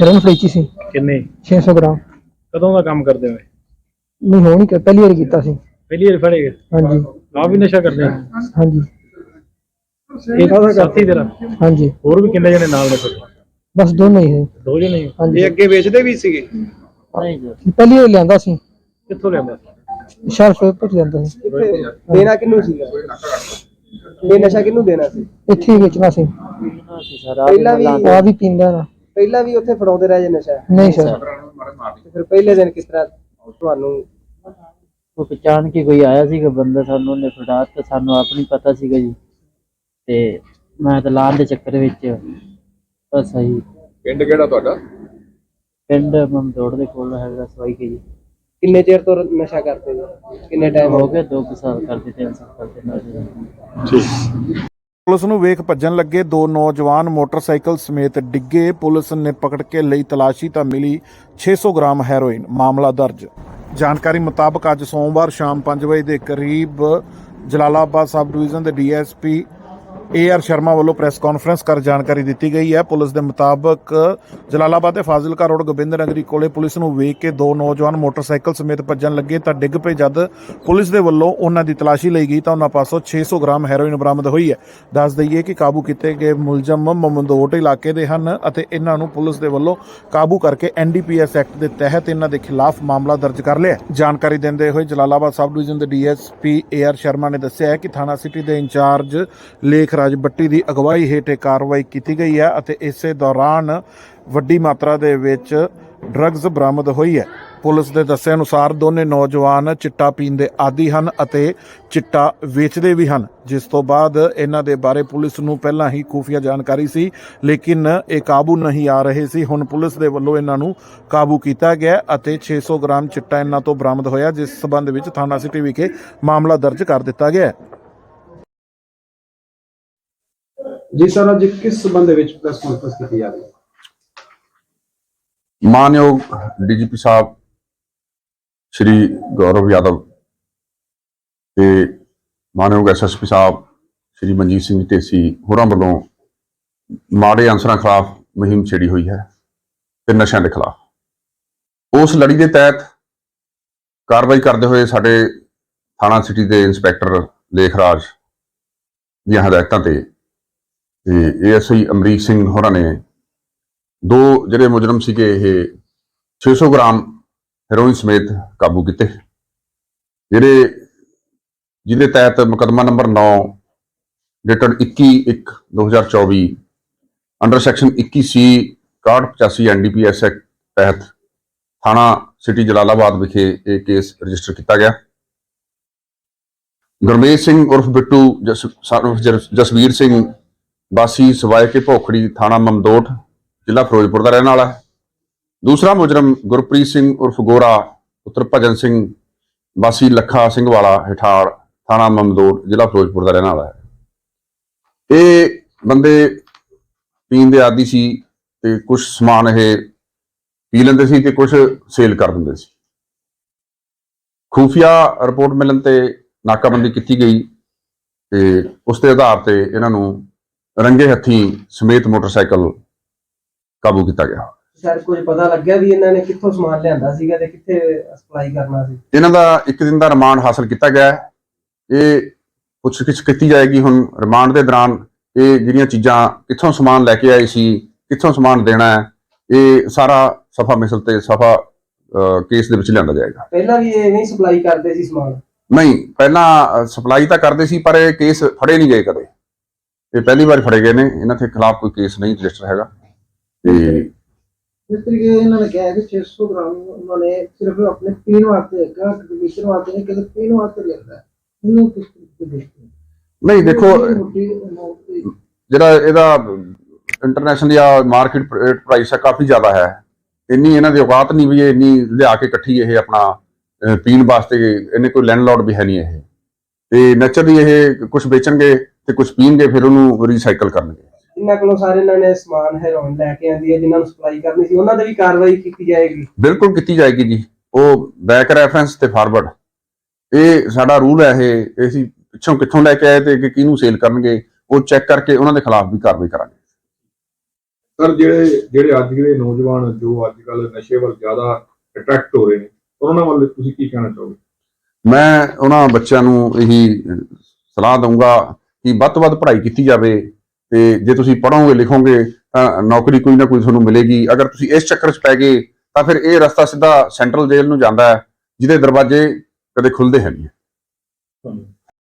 Run ਫੜੀਚੀ ਸੀ। ਕਿੰਨੇ? 600 gram. ਕਦੋਂ ਦਾ ਕੰਮ ਕਰਦੇ ਹੋਏ? ਨਹੀਂ ਹੋਣੀ ਕਿ ਪਹਿਲੀ ਵਾਰ ਕੀਤਾ ਸੀ। ਪਹਿਲੀ ਵਾਰ ਫੜੇ ਗਏ? ਹਾਂਜੀ। ਆਪ ਵੀ ਨਸ਼ਾ ਕਰਦੇ ਹਾਂਜੀ। ਇਹ ਸਾਥੀ ਤੇਰਾ। ਹਾਂਜੀ। ਹੋਰ ਵੀ ਕਿੰਨੇ ਜਣੇ ਨਾਲ ਨੇ ਤੁਹਾਡੇ? ਬਸ ਦੋਨੋਂ ਹੀ ਹੈ ਦੋ ਜਣੇ ਹੀ? ਹਾਂਜੀ। ਅੱਗੇ ਵੇਚਦੇ ਵੀ ਸੀਗੇ? ਪਹਿਲੀ ਵਾਰ ਲਿਆਂਦਾ ਸੀ। ਕਿੱਥੋਂ ਲਿਆਂਦਾ? ਸ਼ਹਿਰ ਫਿਰੋਜ਼ਪੁਰ ਤੋਂ ਲਿਆਂਦਾ ਸੀ। ਦੇਣਾ ਕਿਹਨੂੰ ਸੀਗਾ? ਇਹ ਨਸ਼ਾ ਕਿਹਨੂੰ ਦੇਣਾ ਸੀ? ਇੱਥੇ ਹੀ ਵੇਚਣਾ ਸੀ। ਪਹਿਲਾਂ ਵੀ ਆ ਵੀ ਪੀਂਦਾ ਨਾ। ਪਹਿਲਾਂ ਵੀ ਉੱਥੇ ਫੜਾਉਂਦੇ ਰਹੇ ਜੇ ਨਸ਼ਾ? ਨਹੀਂ ਸਰ। ਤੇ ਫਿਰ ਪਹਿਲੇ ਦਿਨ ਕਿਸ ਤਰ੍ਹਾਂ ਤੁਹਾਨੂੰ ਉਹ ਪਛਾਣ ਕੇ ਕੋਈ ਆਇਆ ਸੀਗਾ ਬੰਦਾ ਸਾਨੂੰ ਉਹਨੇ ਫੜਾ ਦਿੱਤਾ ਸਾਨੂੰ ਆਪ ਨਹੀਂ ਪਤਾ ਸੀਗਾ ਜੀ। ਤੇ ਮੈਂ ਤਾਂ ਲਾਣ ਦੇ ਚੱਕਰ ਵਿੱਚ ਬਸ ਆਹੀ। ਪਿੰਡ ਕਿਹੜਾ ਤੁਹਾਡਾ? ਪਿੰਡ ਮਮਦੋੜ ਦੇ ਕੋਲ ਹੈਗਾ ਸਵਾਈ ਕੇ ਜੀ। ਕਿੰਨੇ ਚਿਰ ਤੋਂ ਨਸ਼ਾ ਕਰਦੇ ਜੀ ਕਿੰਨੇ ਟਾਈਮ ਹੋ ਗਿਆ 2 ਸਾਲ ਕਰਦੇ 3 ਸਾਲ ਕਰਦੇ ਨਾਲ ਪੁਲਿਸ ਨੂੰ ਵੇਖ ਭੱਜਣ ਲੱਗੇ ਦੋ ਨੌਜਵਾਨ ਮੋਟਰਸਾਈਕਲ ਸਮੇਤ ਡਿੱਗੇ। ਪੁਲਿਸ ਨੇ ਪਕੜ ਕੇ ਲਈ ਤਲਾਸ਼ੀ ਤਾਂ ਮਿਲੀ 600 ਗ੍ਰਾਮ ਹੈਰੋਇਨ। ਮਾਮਲਾ ਦਰਜ। ਜਾਣਕਾਰੀ ਮੁਤਾਬਕ ਅੱਜ ਸੋਮਵਾਰ ਸ਼ਾਮ 5 ਵਜੇ ਦੇ ਕਰੀਬ ਜਲਾਲਾਬਾਦ ਸਬ ਡਿਵੀਜ਼ਨ ਦੇ ਡੀਐਸਪੀ ਏਆਰ ਸ਼ਰਮਾ ਵੱਲੋਂ ਪ੍ਰੈਸ ਕਾਨਫਰੰਸ ਕਰ ਜਾਣਕਾਰੀ ਦਿੱਤੀ ਗਈ ਹੈ। ਪੁਲਿਸ ਦੇ ਮੁਤਾਬਕ ਜਲਾਲਾਬਾਦ ਦੇ ਫਾਜ਼ਿਲਕਾ ਰੋਡ ਗੋਬਿੰਦ ਨਗਰੀ ਕੋਲੇ ਪੁਲਿਸ ਨੂੰ ਵੇਖ ਕੇ ਦੋ ਨੌਜਵਾਨ ਮੋਟਰਸਾਈਕਲ ਸਮੇਤ ਭੱਜਣ ਲੱਗੇ ਤਾਂ ਡਿੱਗ ਪਏ। ਜਦ ਪੁਲਿਸ ਦੇ ਵੱਲੋਂ ਉਹਨਾਂ ਦੀ ਤਲਾਸ਼ੀ ਲਈ ਗਈ ਤਾਂ ਉਹਨਾਂ ਪਾਸੋਂ 600 ਗ੍ਰਾਮ ਹੈਰੋਇਨ ਬਰਾਮਦ ਹੋਈ ਹੈ। ਦੱਸ ਦਈਏ ਕਿ ਕਾਬੂ ਕੀਤੇ ਗਏ ਮੁਲਜ਼ਮ ਮਮਦੋਟ ਇਲਾਕੇ ਦੇ ਹਨ ਅਤੇ ਇਹਨਾਂ ਨੂੰ ਪੁਲਿਸ ਦੇ ਵੱਲੋਂ ਕਾਬੂ ਕਰਕੇ ਐਨਡੀਪੀਐਸ ਐਕਟ ਦੇ ਤਹਿਤ ਇਹਨਾਂ ਦੇ ਖਿਲਾਫ ਮਾਮਲਾ ਦਰਜ ਕਰ ਲਿਆ ਜਾਣਕਾਰੀ ਦਿੰਦੇ ਹੋਏ ਜਲਾਲਾਬਾਦ ਸਬ ਡਿਵੀਜ਼ਨ ਦੇ ਡੀਐਸਪੀ ਏਆਰ ਸ਼ਰਮਾ ਨੇ ਦੱਸਿਆ ਹੈ ਕਿ ਥਾਣਾ ਸਿਟੀ ਦੇ ਇੰਚਾਰਜ ਲੇਖ ਰਾਜ ਬੱਟੀ ਦੀ ਅਗਵਾਈ ਹੇਠ ਇਹ ਕਾਰਵਾਈ ਕੀਤੀ ਗਈ ਹੈ ਅਤੇ ਇਸੇ ਦੌਰਾਨ ਵੱਡੀ ਮਾਤਰਾ ਦੇ ਵਿੱਚ ਡਰੱਗਸ ਬਰਾਮਦ ਹੋਈ ਹੈ। ਪੁਲਿਸ ਦੇ ਦੱਸੇ ਅਨੁਸਾਰ ਦੋਨੇ ਨੌਜਵਾਨ ਚਿੱਟਾ ਪੀਣ ਦੇ ਆਦੀ ਹਨ ਅਤੇ ਚਿੱਟਾ ਵੇਚਦੇ ਵੀ ਹਨ। ਜਿਸ ਤੋਂ ਬਾਅਦ ਇਹਨਾਂ ਦੇ ਬਾਰੇ ਪੁਲਿਸ ਨੂੰ ਪਹਿਲਾਂ ਹੀ ਖੂਫੀਆ ਜਾਣਕਾਰੀ ਸੀ, ਲੇਕਿਨ ਇਹ ਕਾਬੂ ਨਹੀਂ ਆ ਰਹੇ ਸੀ। ਹੁਣ ਪੁਲਿਸ ਦੇ ਵੱਲੋਂ ਇਹਨਾਂ ਨੂੰ ਕਾਬੂ ਕੀਤਾ ਗਿਆ ਅਤੇ 600 ਗ੍ਰਾਮ ਚਿੱਟਾ ਇਹਨਾਂ ਤੋਂ ਬਰਾਮਦ ਹੋਇਆ, ਜਿਸ ਸਬੰਧ ਵਿੱਚ ਥਾਣਾ ਸਿਟੀ ਵਿਖੇ ਮਾਮਲਾ ਦਰਜ ਕਰ ਦਿੱਤਾ ਗਿਆ ਹੈ। ਜੀ ਸਰ ਅੱਜ ਕਿਸ ਸਬੰਧ ਦੇ ਵਿੱਚ ਪ੍ਰੈਸ ਕਾਨਫਰੰਸ ਕੀਤੀ ਜਾ ਰਹੀ ਹੈ? ਮਾਨਯੋਗ ਡੀਜੀਪੀ ਸਾਹਿਬ, ਸ਼੍ਰੀ ਗੌਰਵ ਯਾਦਵ ਤੇ ਮਾਨਯੋਗ ਐਸਐਸਪੀ ਸਾਹਿਬ, ਸ਼੍ਰੀ ਮਨਜੀਤ ਸਿੰਘ ਢੇਸੀ ਹੋਰਾਂ ਵੱਲੋਂ ਮਾੜੇ ਅਨਸਰਾਂ ਖਿਲਾਫ ਮੁਹਿੰਮ ਛੇੜੀ ਹੋਈ ਹੈ ਤੇ ਨਸ਼ਿਆਂ ਦੇ ਖਿਲਾਫ। ਉਸ ਲੜੀ ਦੇ ਤਹਿਤ ਕਾਰਵਾਈ ਕਰਦੇ ਹੋਏ ਸਾਡੇ ਥਾਣਾ ਸਿਟੀ ਦੇ ਇੰਸਪੈਕਟਰ ਲੇਖਰਾਜ ਦੀਆਂ ਹਦਾਇਤਾਂ ਤੇ ਤੇ ਏਐਸਆਈ ਅਮਰੀਕ ਸਿੰਘ ਹੋਰਾਂ ਨੇ ਦੋ ਜਿਹੜੇ ਮੁਜਰਮ ਸੀਗੇ, ਇਹ 600 ਗ੍ਰਾਮ ਹੈਰੋਇਨ ਸਮੇਤ ਕਾਬੂ ਕੀਤੇ। ਜਿਹੜੇ, ਜਿਹਦੇ ਤਹਿਤ ਮੁਕੱਦਮਾ number 9 dated 21/1/2024 under section 21C 6185 NDPS act ਤਹਿਤ ਥਾਣਾ ਸਿਟੀ ਜਲਾਲਾਬਾਦ ਵਿਖੇ ਇਹ ਕੇਸ ਰਜਿਸਟਰ ਕੀਤਾ ਗਿਆ। ਗੁਰਮੇਸ਼ ਸਿੰਘ ਉਰਫ ਬਿੱਟੂ, ਜਸ son ਜਸ- ਜਸਵੀਰ ਸਿੰਘ ਵਾਸੀ ਸਵਾਏ ਕੇ ਭੋਖੜੀ ਥਾਣਾ ਮਮਦੋਟ, ਜ਼ਿਲ੍ਹਾ ਫਿਰੋਜ਼ਪੁਰ ਦਾ ਰਹਿਣ ਵਾਲਾ ਹੈ। ਦੂਸਰਾ ਮੁਜਰਮ ਗੁਰਪ੍ਰੀਤ ਸਿੰਘ ਉਰਫ ਗੋਰਾ, ਪੁੱਤਰ ਭਜਨ ਸਿੰਘ, ਵਾਸੀ ਲੱਖਾ ਸਿੰਘ ਵਾਲਾ ਹਿਠਾੜ ਥਾਣਾ ਮਮਦੋਟ, ਜ਼ਿਲ੍ਹਾ ਫਿਰੋਜ਼ਪੁਰ ਦਾ ਰਹਿਣ ਵਾਲਾ ਹੈ। ਇਹ ਬੰਦੇ ਪੀਣ ਦੇ ਆਦੀ ਸੀ ਤੇ ਕੁਝ ਸਮਾਨ ਇਹ ਪੀ ਲੈਂਦੇ ਸੀ ਤੇ ਕੁਝ ਸੇਲ ਕਰ ਦਿੰਦੇ ਸੀ। ਖੂਫੀਆ ਰਿਪੋਰਟ ਮਿਲਣ ਤੇ ਨਾਕਾਬੰਦੀ ਕੀਤੀ ਗਈ ਤੇ ਉਸ ਦੇ ਆਧਾਰ ਤੇ ਇਹਨਾਂ ਨੂੰ ਰੰਗੇ ਹੱਥੀਂ ਸਮੇਤ ਮੋਟਰਸਾਈਕਲ ਕਾਬੂ ਕੀਤਾ ਗਿਆ। ਸਰ ਕੁਝ ਪਤਾ ਲੱਗਿਆ ਵੀ ਇਹਨਾਂ ਨੇ ਕਿੱਥੋਂ ਸਮਾਨ ਲਿਆਂਦਾ ਸੀਗਾ ਤੇ ਕਿੱਥੇ ਸਪਲਾਈ ਕਰਨਾ ਸੀ? ਇਹਨਾਂ ਦਾ ਇੱਕ ਦਿਨ ਦਾ ਰਿਮਾਂਡ ਹਾਸਲ ਕੀਤਾ ਗਿਆ ਹੈ। ਇਹ ਪੁੱਛਗਿੱਛ ਕੀਤੀ ਜਾਏਗੀ ਹੁਣ। ਰਿਮਾਂਡ ਦੇ ਦੌਰਾਨ ਇਹ ਜਿਹੜੀਆਂ ਚੀਜ਼ਾਂ ਕਿੱਥੋਂ ਸਮਾਨ ਲੈ ਕੇ ਆਏ ਸੀ ਕਿੱਥੋਂ ਸਮਾਨ ਦੇਣਾ ਹੈ ਇਹ ਸਾਰਾ ਸਫਾ ਮਿਸਲ ਤੇ ਸਫਾ ਕੇਸ ਦੇ ਵਿੱਚ ਲਿਆਂਦਾ ਜਾਏਗਾ। ਪਹਿਲਾਂ ਵੀ ਇਹ ਨਹੀਂ ਸਪਲਾਈ ਕਰਦੇ ਸੀ ਸਮਾਨ? ਨਹੀਂ ਪਹਿਲਾਂ ਸਪਲਾਈ ਤਾਂ ਕਰਦੇ ਸੀ ਪਰ ਇਹ ਕੇਸ ਫੜੇ ਨਹੀਂ ਗਏ ਕਦੇ। ਇਹ ਪਹਿਲੀ ਵਾਰ ਫੜੇ ਗਏ ਨੇ ਇਹਨਾਂ ਦੇ ਖਿਲਾਫ ਕੋਈ ਕੇਸ ਨਹੀਂ ਰਜਿਸਟਰ ਹੈਗਾ। ਤੇ ਜਿਸ ਤਰੀਕੇ ਇਹਨਾਂ ਨੇ ਕਿਹਾ ਕਿ 600 ਗ੍ਰਾਮ ਉਹਨਾਂ ਨੇ ਸਿਰਫ ਆਪਣੇ ਪੀਣ ਵਾਸਤੇ ਹੈਗਾ ਵੇਚਣ ਵਾਸਤੇ ਨਹੀਂ ਕਿ ਪੀਣ ਵਾਸਤੇ ਲੈਂਦਾ ਹੈ ਇਹਨੂੰ ਕਿਸ ਤਰੀਕੇ ਦੇਖਦੇ? ਨਹੀਂ ਦੇਖੋ ਜਿਹੜਾ ਇਹਦਾ ਇੰਟਰਨੈਸ਼ਨਲ ਜਾਂ ਮਾਰਕੀਟ ਪ੍ਰਾਈਸ ਹੈ ਕਾਫੀ ਜ਼ਿਆਦਾ ਹੈ। ਇੰਨੀ ਇਹਨਾਂ ਦੀ ਔਕਾਤ ਨਹੀਂ ਵੀ ਇਹ ਇੰਨੀ ਲਿਆ ਕੇ ਇਕੱਠੀ ਇਹ ਆਪਣਾ ਪੀਣ ਵਾਸਤੇ ਇਹਨੇ ਕੋਈ ਲੈਂਡਲੋਰਡ ਵੀ ਹੈ ਨਹੀਂ ਇਹ। ਤੇ ਨੈਚੁਰਲੀ ਇਹ ਕੁਝ ਵੇਚਣਗੇ ਤੇ ਕੁਝ ਪੀਣਗੇ ਫਿਰ ਉਹਨੂੰ ਰੀਸਾਈਕਲ ਕਰਨਗੇ। ਇਹਨਾਂ ਕੋਲੋਂ ਸਾਰੇ ਇਹਨਾਂ ਨੇ ਸਮਾਨ ਹੈਰੋਇਨ ਲੈ ਕੇ ਆਂਦੀ ਹੈ ਜਿਨ੍ਹਾਂ ਨੂੰ ਸਪਲਾਈ ਕਰਨੀ ਸੀ ਉਹਨਾਂ ਤੇ ਵੀ ਕਾਰਵਾਈ ਕੀਤੀ ਜਾਏਗੀ? ਬਿਲਕੁਲ ਕੀਤੀ ਜਾਏਗੀ ਜੀ। ਉਹ ਬੈਕ ਰੈਫਰੈਂਸ ਤੇ ਫਾਰਵਰਡ ਇਹ ਸਾਡਾ ਰੂਲ ਹੈ ਇਹ ਅਸੀਂ ਪਿੱਛੋਂ ਕਿੱਥੋਂ ਲੈ ਕੇ ਆਏ ਤੇ ਕਿ ਕਿਹਨੂੰ ਸੇਲ ਕਰਨਗੇ ਉਹ ਚੈੱਕ ਕਰਕੇ ਉਹਨਾਂ ਦੇ ਖਿਲਾਫ ਵੀ ਕਾਰਵਾਈ ਕਰਾਂਗੇ। ਸਰ ਜਿਹੜੇ ਜਿਹੜੇ ਅੱਜ ਦੇ ਨੌਜਵਾਨ ਜੋ ਅੱਜ ਕੱਲ ਨਸ਼ੇ ਵੱਲ ਜ਼ਿਆਦਾ ਅਟਰੈਕਟ ਹੋ ਰਹੇ ਨੇ ਉਹਨਾਂ ਵੱਲ ਤੁਸੀਂ ਕੀ ਕਹਿਣਾ ਚਾਹੋਗੇ? ਮੈਂ ਉਹਨਾਂ ਬੱਚਿਆਂ ਨੂੰ ਇਹੀ ਸਲਾਹ ਦਊਂਗਾ ਕਿ ਵੱਧ ਤੋਂ ਵੱਧ ਪੜ੍ਹਾਈ ਕੀਤੀ ਜਾਵੇ ਤੇ ਜੇ ਤੁਸੀਂ ਪੜ੍ਹੋਗੇ ਲਿਖੋਗੇ ਤਾਂ ਨੌਕਰੀ ਕੋਈ ਨਾ ਕੋਈ ਤੁਹਾਨੂੰ ਮਿਲੇਗੀ। ਅਗਰ ਤੁਸੀਂ ਇਸ ਚੱਕਰ 'ਚ ਪੈ ਗਏ ਤਾਂ ਫਿਰ ਇਹ ਰਸਤਾ ਸਿੱਧਾ ਸੈਂਟਰਲ ਜੇਲ੍ਹ ਨੂੰ ਜਾਂਦਾ ਹੈ, ਜਿਹਦੇ ਦਰਵਾਜ਼ੇ ਕਦੇ ਖੁੱਲਦੇ ਹੈ ਨਹੀਂ।